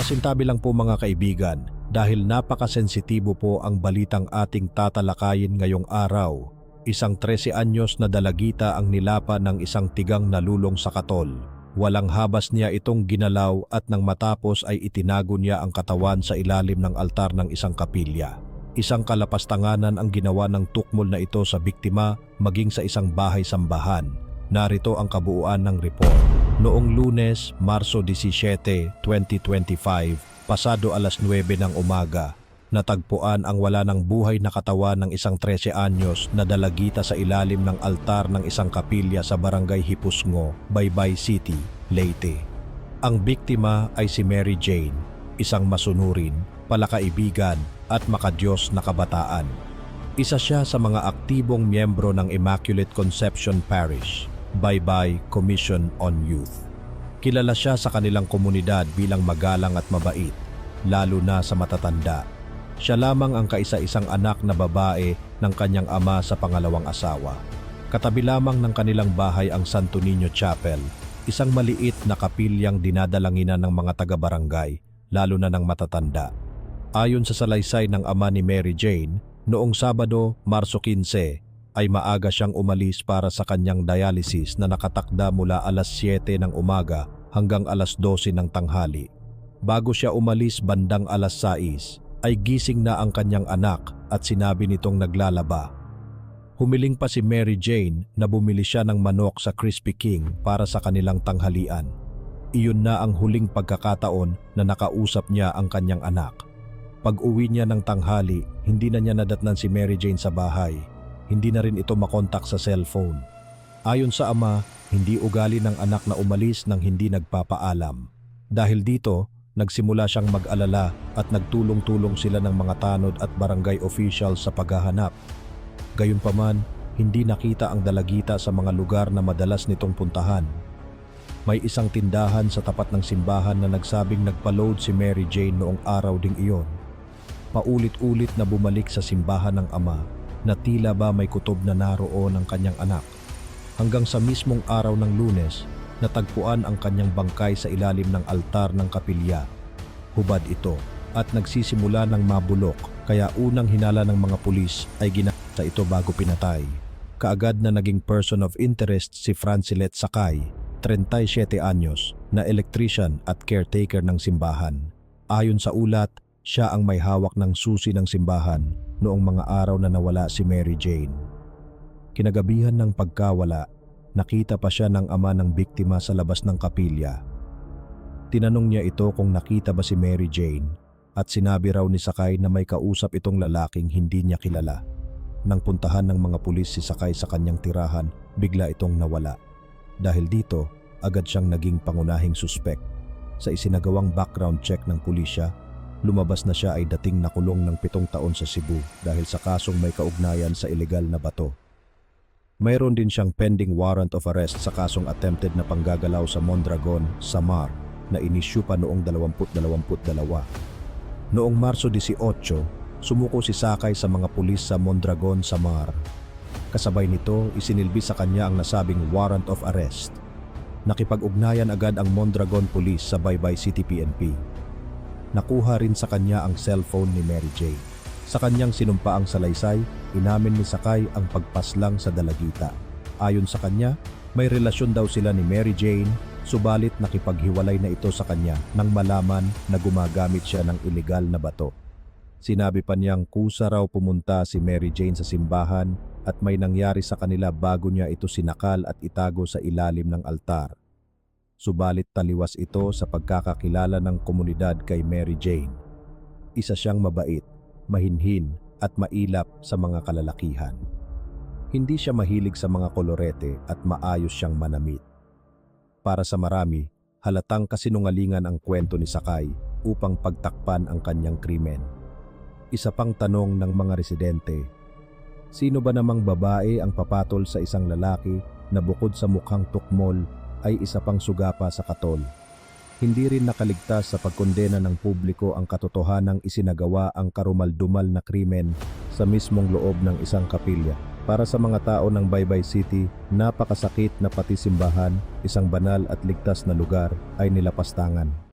Pasintabi lang po mga kaibigan, dahil napakasensitibo po ang balitang ating tatalakayin ngayong araw. Isang 13 anyos na dalagita ang nilapa ng isang tigang nalulong sa katol. Walang habas niya itong ginalaw at nang matapos ay itinago niya ang katawan sa ilalim ng altar ng isang kapilya. Isang kalapastanganan ang ginawa ng tukmol na ito sa biktima maging sa isang bahay-sambahan. Narito ang kabuuan ng report. Noong lunes, Marso 17, 2025, pasado alas 9 ng umaga, natagpuan ang wala ng buhay na katawan ng isang 13 anyos na dalagita sa ilalim ng altar ng isang kapilya sa barangay Hipusngo, Baybay City, Leyte. Ang biktima ay si Mary Jane, isang masunurin, palakaibigan at makadiyos na kabataan. Isa siya sa mga aktibong miyembro ng Immaculate Conception Parish, Baybay Commission on Youth. Kilala siya sa kanilang komunidad bilang magalang at mabait, lalo na sa matatanda. Siya lamang ang kaisa-isang anak na babae ng kanyang ama sa pangalawang asawa. Katabi lamang ng kanilang bahay ang Santo Niño Chapel, isang maliit na kapilyang dinadalanginan ng mga taga-barangay, lalo na ng matatanda. Ayon sa salaysay ng ama ni Mary Jane, noong Sabado, Marso 15, ay maaga siyang umalis para sa kanyang dialysis na nakatakda mula alas 7 ng umaga hanggang alas 12 ng tanghali. Bago siya umalis bandang alas 6, ay gising na ang kanyang anak at sinabi nitong naglalaba. Humiling pa si Mary Jane na bumili siya ng manok sa Krispy King para sa kanilang tanghalian. Iyon na ang huling pagkakataon na nakausap niya ang kanyang anak. Pag uwi niya ng tanghali, hindi na niya nadatnan si Mary Jane sa bahay. Hindi na rin ito makontak sa cellphone. Ayon sa ama, hindi ugali ng anak na umalis nang hindi nagpapaalam. Dahil dito, nagsimula siyang mag-alala at nagtulong-tulong sila ng mga tanod at barangay officials sa paghahanap. Gayunpaman, hindi nakita ang dalagita sa mga lugar na madalas nitong puntahan. May isang tindahan sa tapat ng simbahan na nagsabing nagpa-load si Mary Jane noong araw ding iyon. Paulit-ulit na bumalik sa simbahan ng ama na tila ba may kutob na naroon ang kanyang anak. Hanggang sa mismong araw ng lunes, natagpuan ang kanyang bangkay sa ilalim ng altar ng kapilya. Hubad ito at nagsisimula ng mabulok kaya unang hinala ng mga pulis ay ginasa ito bago pinatay. Kaagad na naging person of interest si Francilet Sakay, 37 anyos, na electrician at caretaker ng simbahan. Ayon sa ulat, siya ang may hawak ng susi ng simbahan noong mga araw na nawala si Mary Jane. Kinagabihan ng pagkawala, nakita pa siya ng ama ng biktima sa labas ng kapilya. Tinanong niya ito kung nakita ba si Mary Jane at sinabi raw ni Sakay na may kausap itong lalaking hindi niya kilala. Nang puntahan ng mga pulis si Sakay sa kanyang tirahan, bigla itong nawala. Dahil dito, agad siyang naging pangunahing suspek. Sa isinagawang background check ng pulisya, lumabas na siya ay dating nakulong ng pitong taon sa Cebu dahil sa kasong may kaugnayan sa ilegal na bato. Mayroon din siyang pending warrant of arrest sa kasong attempted na panggagalaw sa Mondragon, Samar na inisyu pa noong 2022. Noong Marso 18, sumuko si Sakay sa mga pulis sa Mondragon, Samar. Kasabay nito, isinilbi sa kanya ang nasabing warrant of arrest. Nakipag-ugnayan agad ang Mondragon Police sa Baybay City PNP. Nakuha rin sa kanya ang cellphone ni Mary Jane. Sa kanyang sinumpa ang salaysay, inamin ni Sakay ang pagpaslang sa dalagita. Ayon sa kanya, may relasyon daw sila ni Mary Jane, subalit nakipaghiwalay na ito sa kanya nang malaman na gumagamit siya ng ilegal na bato. Sinabi pa niyang kusa raw pumunta si Mary Jane sa simbahan at may nangyari sa kanila bago niya ito sinakal at itago sa ilalim ng altar. Subalit taliwas ito sa pagkakakilala ng komunidad kay Mary Jane. Isa siyang mabait, mahinhin at mailap sa mga kalalakihan. Hindi siya mahilig sa mga kolorete at maayos siyang manamit. Para sa marami, halatang kasinungalingan ang kwento ni Sakay upang pagtakpan ang kanyang krimen. Isa pang tanong ng mga residente, sino ba namang babae ang papatol sa isang lalaki na bukod sa mukhang tukmol ay isa pang sugapa sa katol? Hindi rin nakaligtas sa pagkondena ng publiko ang katotohanang isinagawa ang karumaldumal na krimen sa mismong loob ng isang kapilya. Para sa mga tao ng Baybay City, napakasakit na pati simbahan, isang banal at ligtas na lugar, ay nilapastangan.